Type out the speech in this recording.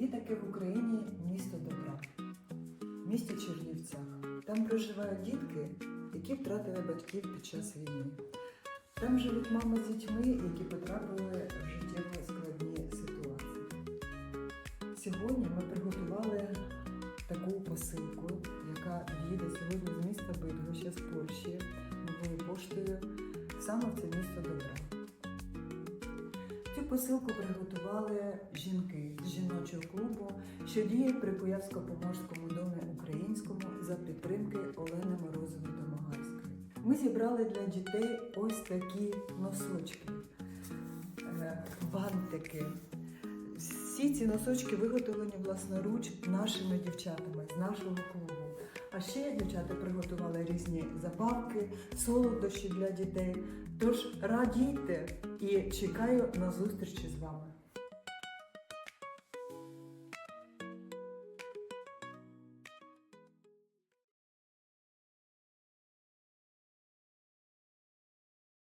Є таке в Україні місто добра, місто Чернівцях. Там проживають дітки, які втратили батьків під час війни. Там живуть мами з дітьми, які потрапили в життєво складні ситуації. Сьогодні ми приготували таку посилку, яка їде сьогодні з міста Бидгоща з Польщі новою поштою саме в це місто добра. Цю посилку приготували жінки з жіночого клубу, що діє при Куявсько-Поморському домі українському за підтримки Олени Морозової Домогарської. Ми зібрали для дітей ось такі носочки, е, бантики. Всі ці носочки виготовлені власноруч нашими дівчатами з нашого клубу. А ще дівчата приготували різні забавки, солодощі для дітей. Тож радійте і чекаю на зустрічі з вами.